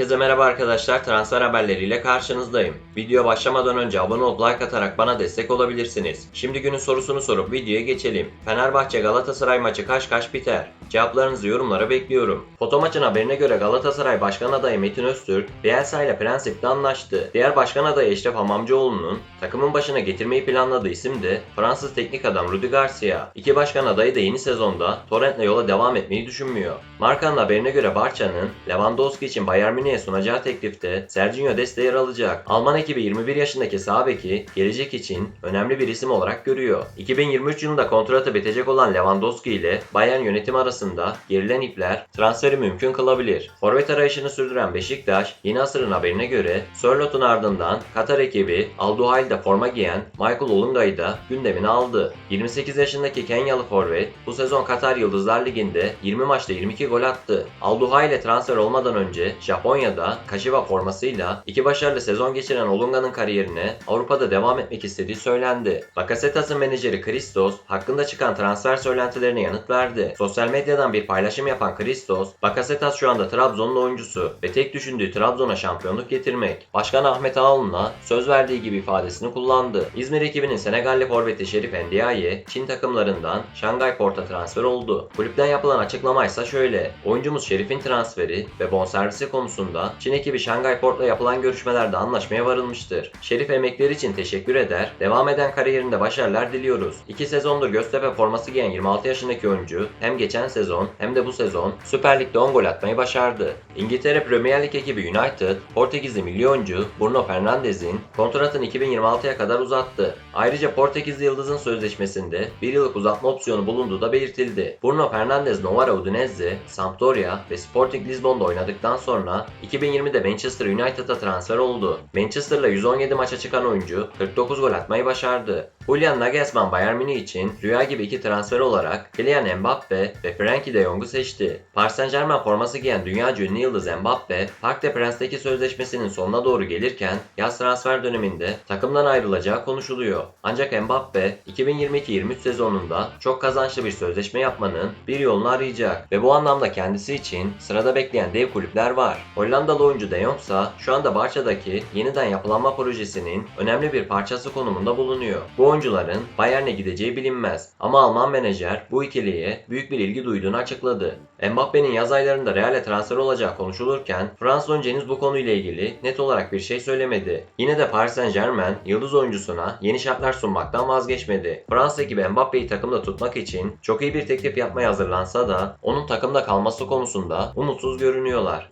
Herkese merhaba arkadaşlar. Transfer haberleriyle karşınızdayım. Video başlamadan önce abone olup like atarak bana destek olabilirsiniz. Şimdi günün sorusunu sorup videoya geçelim. Fenerbahçe Galatasaray maçı kaç kaç biter? Cevaplarınızı yorumlara bekliyorum. Foto maçın haberine göre Galatasaray Başkan adayı Metin Öztürk, Bielsa ile prensipte anlaştı. Diğer başkan adayı Eşref Hamamcıoğlu'nun takımın başına getirmeyi planladığı isim de Fransız teknik adam Rudi Garcia. İki başkan adayı da yeni sezonda Torrent'le yola devam etmeyi düşünmüyor. Markanın haberine göre Barça'nın Lewandowski için Bayern Münih'e sunacağı teklifte Sergio Deste yer alacak. Alman ekibi 21 yaşındaki sağ gelecek için önemli bir isim olarak görüyor. 2023 yılında kontratı bitecek olan Lewandowski ile Bayern yönetim arasında gerilen ipler transferi mümkün kılabilir. Forvet arayışını sürdüren Beşiktaş, yeni asırın haberine göre Sörlot'un ardından Katar ekibi Al Duhail'de forma giyen Michael Olunga'yı da gündemine aldı. 28 yaşındaki Kenyalı forvet bu sezon Katar Yıldızlar Ligi'nde 20 maçta 22 gol attı. Al Duhail'e transfer olmadan önce Japonya'da Kashiwa formasıyla iki başarılı sezon geçiren Olunga'nın kariyerine Avrupa'da devam etmek istediği söylendi. Bakasetas'ın menajeri Christos hakkında çıkan transfer söylentilerine yanıt verdi. Sosyal medyadan bir paylaşım yapan Christos, Bakasetas şu anda Trabzon'un oyuncusu ve tek düşündüğü Trabzon'a şampiyonluk getirmek. Başkan Ahmet Ağaoğlu'na söz verdiği gibi ifadesini kullandı. İzmir ekibinin Senegalli forveti Şerif Ndiaye, Çin takımlarından Şangay Port'a transfer oldu. Kulüpten yapılan açıklama ise şöyle. Oyuncumuz Şerif'in transferi ve bonservisi konusunda Çin ekibi Şangay Port'la yapılan görüşmelerde anlaşmaya varılmıştır. Şerif emekleri için teşekkür eder, devam eden kariyerinde başarılar diliyoruz. İki sezondur Göztepe forması giyen 26 yaşındaki oyuncu hem geçen sezon hem de bu sezon Süper Lig'de 10 gol atmayı başardı. İngiltere Premier Lig ekibi United, Portekizli milyoncu Bruno Fernandes'in kontratını 2026'ya kadar uzattı. Ayrıca Portekizli Yıldız'ın sözleşmesinde bir yıllık uzatma opsiyonu bulunduğu da belirtildi. Bruno Fernandes Novara Udinese, Sampdoria ve Sporting Lisbon'da oynadıktan sonra 2020'de Manchester United'a transfer oldu. Manchester'la 117 maça çıkan oyuncu 49 gol atmayı başardı. Julian Nagelsmann Bayern Münih için rüya gibi iki transfer olarak Kylian Mbappe ve Frenkie de Jong'u seçti. Paris Saint Germain forması giyen dünya ünlü yıldız Mbappe, Parc des Prince'deki sözleşmesinin sonuna doğru gelirken yaz transfer döneminde takımdan ayrılacağı konuşuluyor. Ancak Mbappe 2022-23 sezonunda çok kazançlı bir sözleşme yapmanın bir yolunu arayacak ve bu anlamda kendisi için sırada bekleyen dev kulüpler var. Hollandalı oyuncu De Jong ise şu anda Barça'daki yeniden yapılanma projesinin önemli bir parçası konumunda bulunuyor. Bu oyuncuların Bayern'e gideceği bilinmez ama Alman menajer bu ikiliye büyük bir ilgi duyduğunu açıkladı. Mbappe'nin yaz aylarında Real'e transfer olacağı konuşulurken Fransız oyuncu henüz bu konuyla ilgili net olarak bir şey söylemedi. Yine de Paris Saint Germain yıldız oyuncusuna yeni şartlar sunmaktan vazgeçmedi. Fransız ekibi Mbappe'yi takımda tutmak için çok iyi bir teklif yapmaya hazırlansa da onun takımda kalması konusunda umutsuz görünüyorlar.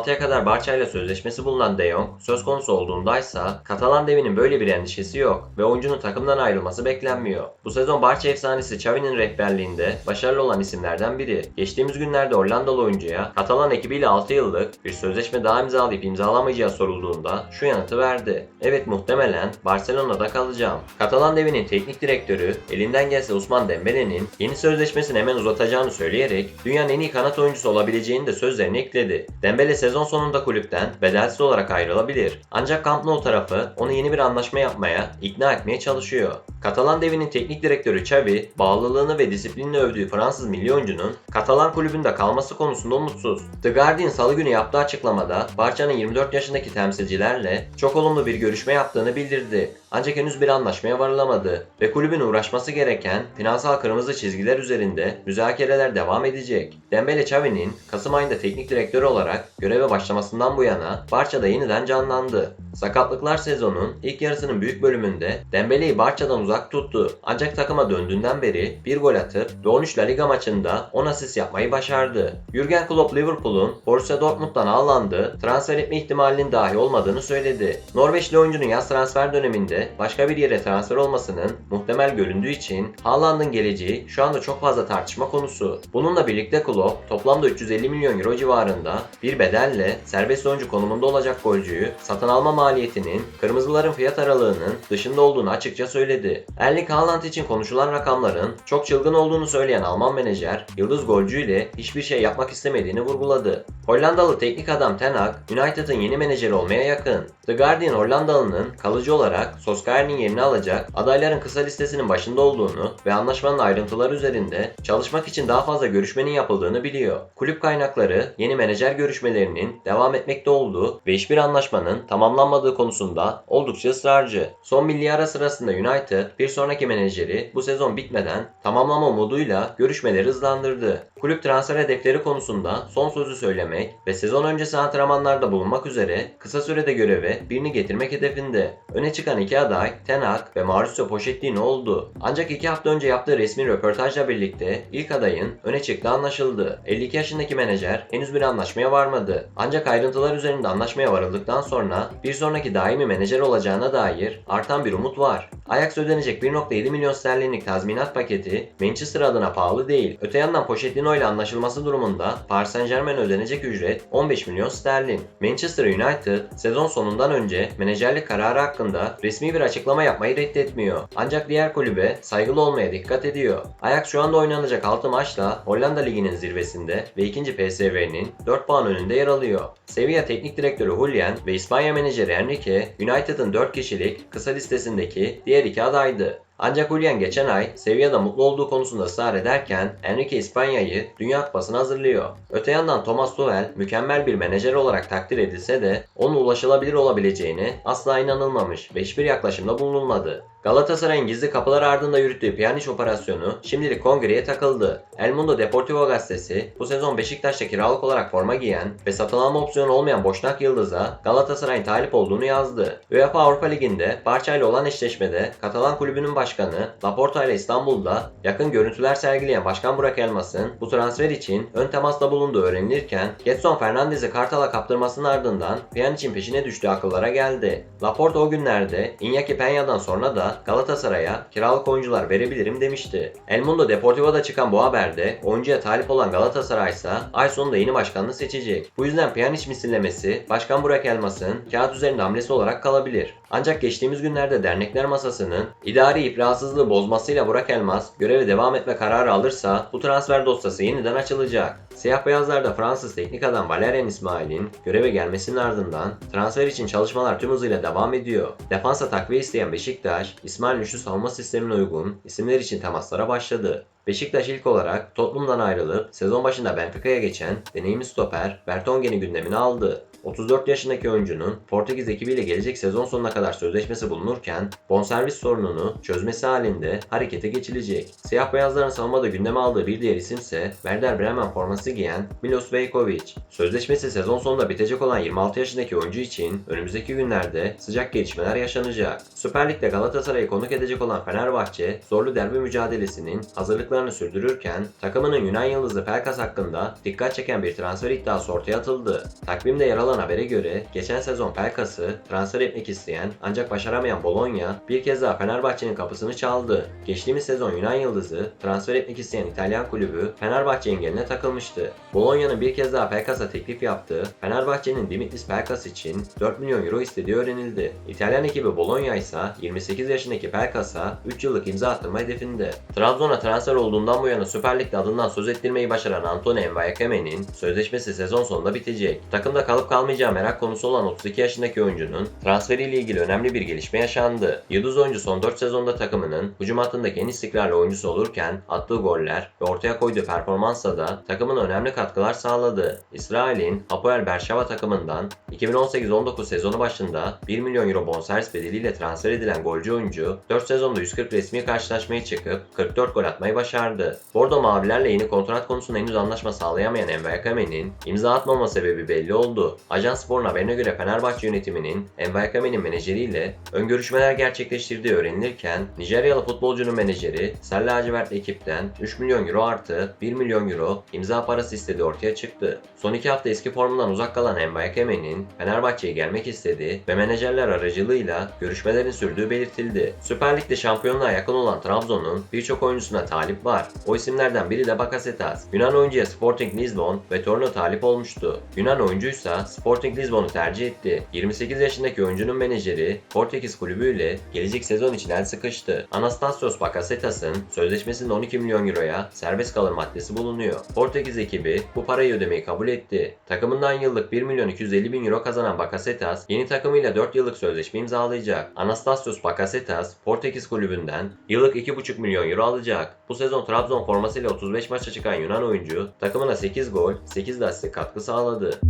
2026'ya kadar Barça ile sözleşmesi bulunan De Jong söz konusu olduğundaysa Katalan devinin böyle bir endişesi yok ve oyuncunun takımdan ayrılması beklenmiyor. Bu sezon Barça efsanesi Xavi'nin rehberliğinde başarılı olan isimlerden biri. Geçtiğimiz günlerde Hollandalı oyuncuya Katalan ekibiyle 6 yıllık bir sözleşme daha imzalayıp imzalamayacağı sorulduğunda şu yanıtı verdi. Evet muhtemelen Barcelona'da kalacağım. Katalan devinin teknik direktörü elinden gelse Usman Dembele'nin yeni sözleşmesini hemen uzatacağını söyleyerek dünyanın en iyi kanat oyuncusu olabileceğini de sözlerine ekledi. Dembele sezon sonunda kulüpten bedelsiz olarak ayrılabilir. Ancak Camp Nou tarafı onu yeni bir anlaşma yapmaya, ikna etmeye çalışıyor. Katalan devinin teknik direktörü Xavi, bağlılığını ve disiplinini övdüğü Fransız milyoncu'nun Katalan kulübünde kalması konusunda umutsuz. The Guardian salı günü yaptığı açıklamada Barça'nın 24 yaşındaki temsilcilerle çok olumlu bir görüşme yaptığını bildirdi. Ancak henüz bir anlaşmaya varılamadı ve kulübün uğraşması gereken finansal kırmızı çizgiler üzerinde müzakereler devam edecek. Dembele Xavi'nin Kasım ayında teknik direktör olarak göreve başlamasından bu yana Barça'da yeniden canlandı. Sakatlıklar sezonun ilk yarısının büyük bölümünde Dembele'yi Barça'dan uzak tuttu. Ancak takıma döndüğünden beri bir gol atıp ve 13 La Liga maçında 10 asist yapmayı başardı. Jurgen Klopp Liverpool'un Borussia Dortmund'dan ağlandığı transfer etme ihtimalinin dahi olmadığını söyledi. Norveçli oyuncunun yaz transfer döneminde başka bir yere transfer olmasının muhtemel göründüğü için Haaland'ın geleceği şu anda çok fazla tartışma konusu. Bununla birlikte Klopp toplamda 350 milyon euro civarında bir bedelle serbest oyuncu konumunda olacak golcüyü satın alma maliyetinin kırmızıların fiyat aralığının dışında olduğunu açıkça söyledi. Erling Haaland için konuşulan rakamların çok çılgın olduğunu söyleyen Alman menajer, yıldız golcüyle hiçbir şey yapmak istemediğini vurguladı. Hollandalı teknik adam Ten Hag, United'ın yeni menajeri olmaya yakın. The Guardian Hollandalı'nın kalıcı olarak Solskjaer'in yerini alacak adayların kısa listesinin başında olduğunu ve anlaşmanın ayrıntıları üzerinde çalışmak için daha fazla görüşmenin yapıldığını biliyor. Kulüp kaynakları yeni menajer görüşmelerinin devam etmekte olduğu ve hiçbir anlaşmanın tamamlanmadığı konusunda oldukça ısrarcı. Son milli ara sırasında United bir sonraki menajeri bu sezon bitmeden tamamlama umuduyla görüşmeleri hızlandırdı. Kulüp transfer hedefleri konusunda son sözü söylemek ve sezon öncesi antrenmanlarda bulunmak üzere kısa sürede göreve birini getirmek hedefinde. Öne çıkan iki aday Ten Hag ve Mauricio Pochettino oldu. Ancak iki hafta önce yaptığı resmi röportajla birlikte ilk adayın öne çıktığı anlaşıldı. 52 yaşındaki menajer henüz bir anlaşmaya varmadı. Ancak ayrıntılar üzerinde anlaşmaya varıldıktan sonra bir sonraki daimi menajer olacağına dair artan bir umut var. Ajax ödenecek 1.7 milyon sterlinlik tazminat paketi Manchester adına pahalı değil. Öte yandan Pochettino ile anlaşılması durumunda Paris Saint Germain ödenecek ücret 15 milyon sterlin. Manchester United sezon sonundan önce menajerlik kararı hakkında resmi bir açıklama yapmayı reddetmiyor. Ancak diğer kulübe saygılı olmaya dikkat ediyor. Ajax şu anda oynanacak 6 maçla Hollanda Ligi'nin zirvesinde ve 2. PSV'nin 4 puan önünde yer alıyor. Sevilla Teknik Direktörü Julian ve İspanya menajeri Enrique, United'ın 4 kişilik kısa listesindeki diğer iki adaydı. Ancak Julian geçen ay Sevilla'da mutlu olduğu konusunda ısrar ederken Enrique İspanya'yı Dünya Kupası'na hazırlıyor. Öte yandan Thomas Tuchel mükemmel bir menajer olarak takdir edilse de onun ulaşılabilir olabileceğine asla inanılmamış ve hiçbir yaklaşımda bulunulmadı. Galatasaray'ın gizli kapılar ardında yürüttüğü Pjanic operasyonu şimdilik kongreye takıldı. El Mundo Deportivo gazetesi bu sezon Beşiktaş'ta kiralık olarak forma giyen ve satın alma opsiyonu olmayan Boşnak Yıldız'a Galatasaray'ın talip olduğunu yazdı. UEFA Avrupa Ligi'nde Barça ile olan eşleşmede Katalan kulübünün başkanı Laporta ile İstanbul'da yakın görüntüler sergileyen Başkan Burak Elmas'ın bu transfer için ön temasta bulunduğu öğrenilirken Getson Fernandez'i Kartal'a kaptırmasının ardından Pjanic'in peşine düştüğü akıllara geldi. Laporta o günlerde Iñaki Peña'dan sonra da Galatasaray'a kiralık oyuncular verebilirim demişti. El Mundo Deportivo'da çıkan bu haberde oyuncuya talip olan Galatasaray ise ay sonunda yeni başkanını seçecek. Bu yüzden Pjanic misillemesi Başkan Burak Elmas'ın kağıt üzerinde hamlesi olarak kalabilir. Ancak geçtiğimiz günlerde dernekler masasının idari iprasızlığı bozmasıyla Burak Elmas göreve devam etme kararı alırsa bu transfer dosyası yeniden açılacak. Siyah beyazlarda Fransız teknik adam Valerian İsmail'in göreve gelmesinin ardından transfer için çalışmalar tüm hızıyla devam ediyor. Defansa takviye isteyen Beşiktaş, İsmail üçlü savunma sistemine uygun isimler için temaslara başladı. Beşiktaş ilk olarak Tottenham'dan ayrılıp sezon başında Benfica'ya geçen deneyimli stoper Vertonghen'i gündemine aldı. 34 yaşındaki oyuncunun Portekiz ekibiyle gelecek sezon sonuna kadar sözleşmesi bulunurken bonservis sorununu çözmesi halinde harekete geçilecek. Siyah beyazların savunmada gündeme aldığı bir diğer isimse Werder Bremen forması giyen Milos Vejkovic. Sözleşmesi sezon sonunda bitecek olan 26 yaşındaki oyuncu için önümüzdeki günlerde sıcak gelişmeler yaşanacak. Süper Lig'de Galatasaray'ı konuk edecek olan Fenerbahçe zorlu derbi mücadelesinin hazırlıklarını sürdürürken takımının Yunan yıldızı Pelkas hakkında dikkat çeken bir transfer iddiası ortaya atıldı. Takvimde yer alan habere göre geçen sezon Pelkas'ı transfer etmek isteyen ancak başaramayan Bologna bir kez daha Fenerbahçe'nin kapısını çaldı. Geçtiğimiz sezon Yunan yıldızı transfer etmek isteyen İtalyan kulübü Fenerbahçe engeline takılmıştı. Bologna'nın bir kez daha Pelkas'a teklif yaptığı, Fenerbahçe'nin Dimitris Pelkas için 4 milyon euro istediği öğrenildi. İtalyan ekibi Bologna ise 28 yaşındaki Pelkas'a 3 yıllık imza attırma hedefinde. Trabzon'a transfer olduğundan bu yana Süper Lig'de adından söz ettirmeyi başaran Antonio Mvayakeme'nin sözleşmesi sezon sonunda bitecek. Takımda kalıp kalmayacağı merak konusu olan 32 yaşındaki oyuncunun transferiyle ilgili önemli bir gelişme yaşandı. Yıldız oyuncu son 4 sezonda takımının hücum hattındaki en istikrarlı oyuncusu olurken attığı goller ve ortaya koyduğu performansla da takımına önemli katkılar sağladı. İsrail'in Hapoel Bersheva takımından 2018-19 sezonu başında 1 milyon euro bonservis bedeliyle transfer edilen golcü oyuncu 4 sezonda 140 resmi karşılaşmaya çıkıp 44 gol atmayı başardı. Bordo Mavilerle yeni kontrat konusunda henüz anlaşma sağlayamayan Envakame'nin imza atmama sebebi belli oldu. Ajans Spor'un haberine göre Fenerbahçe yönetiminin Envakame'nin menajeriyle ön görüşmeler gerçekleştirdiği öğrenilirken Nijeryalı futbolcunun menajeri Sarı Lacivert ekipten 3 milyon euro artı 1 milyon euro imza parası istediği ortaya çıktı. Son iki hafta eski formundan uzak kalan Envakame'nin Fenerbahçe'ye gelmek istediği ve menajerler aracılığıyla görüşmelerin sürdüğü belirtildi. Süper Lig'de şampiyonluğa yakın olan Trabzon'un birçok oyuncusuna talip var. O isimlerden biri de Bakasetas. Yunan oyuncuya Sporting Lisbon ve Torino talip olmuştu. Yunan oyuncuysa Sporting Lisbon'u tercih etti. 28 yaşındaki oyuncunun menajeri Portekiz kulübüyle gelecek sezon için el sıkıştı. Anastasios Bakasetas'ın sözleşmesinde 12 milyon euroya serbest kalır maddesi bulunuyor. Portekiz ekibi bu parayı ödemeyi kabul etti. Takımından yıllık 1 milyon 250 bin euro kazanan Bakasetas yeni takımıyla 4 yıllık sözleşme imzalayacak. Anastasios Bakasetas Portekiz kulübünden yıllık 2,5 milyon euro alacak. Bu sezon Trabzon formasıyla 35 maça çıkan Yunan oyuncu takımına 8 gol, 8 de katkı sağladı.